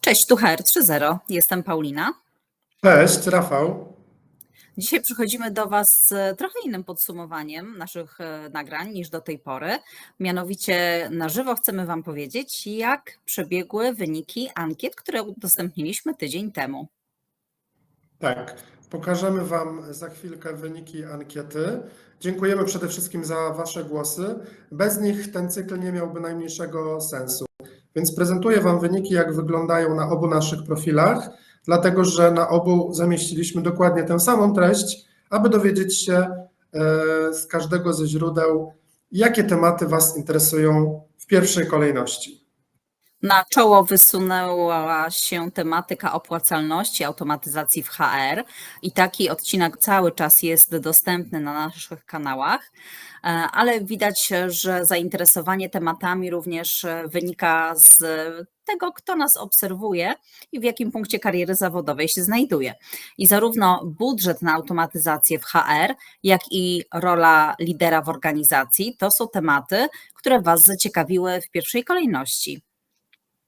Cześć, tu HR 3.0. Jestem Paulina. Cześć, Rafał. Dzisiaj przychodzimy do Was z trochę innym podsumowaniem naszych e, nagrań niż do tej pory. Mianowicie na żywo chcemy Wam powiedzieć, jak przebiegły wyniki ankiet, które udostępniliśmy tydzień temu. Tak, pokażemy Wam za chwilkę wyniki ankiety. Dziękujemy przede wszystkim za Wasze głosy. Bez nich ten cykl nie miałby najmniejszego sensu. Więc prezentuję Wam wyniki, jak wyglądają na obu naszych profilach, dlatego że na obu zamieściliśmy dokładnie tę samą treść, aby dowiedzieć się e, z każdego ze źródeł, jakie tematy Was interesują w pierwszej kolejności. Na czoło wysunęła się tematyka opłacalności, automatyzacji w HR i taki odcinek cały czas jest dostępny na naszych kanałach, e, ale widać, że zainteresowanie tematami również e, wynika z tego, kto nas obserwuje i w jakim punkcie kariery zawodowej się znajduje. I zarówno budżet na automatyzację w HR, jak i rola lidera w organizacji to są tematy, które Was zaciekawiły w pierwszej kolejności.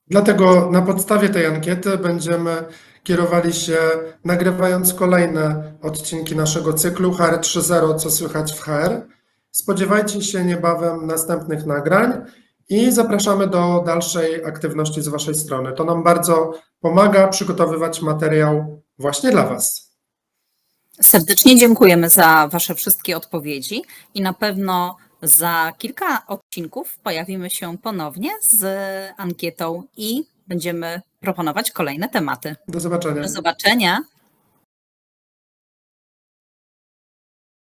Dlatego na podstawie tej ankiety będziemy kierowali się, nagrywając kolejne odcinki naszego cyklu HR 3.0, co słychać w HR. Spodziewajcie się niebawem następnych nagrań i zapraszamy do dalszej aktywności z Waszej strony. To nam bardzo pomaga przygotowywać materiał właśnie dla Was. Serdecznie dziękujemy za Wasze wszystkie odpowiedzi i na pewno za kilka odcinków pojawimy się ponownie z ankietą i będziemy proponować kolejne tematy. Do zobaczenia. Do zobaczenia.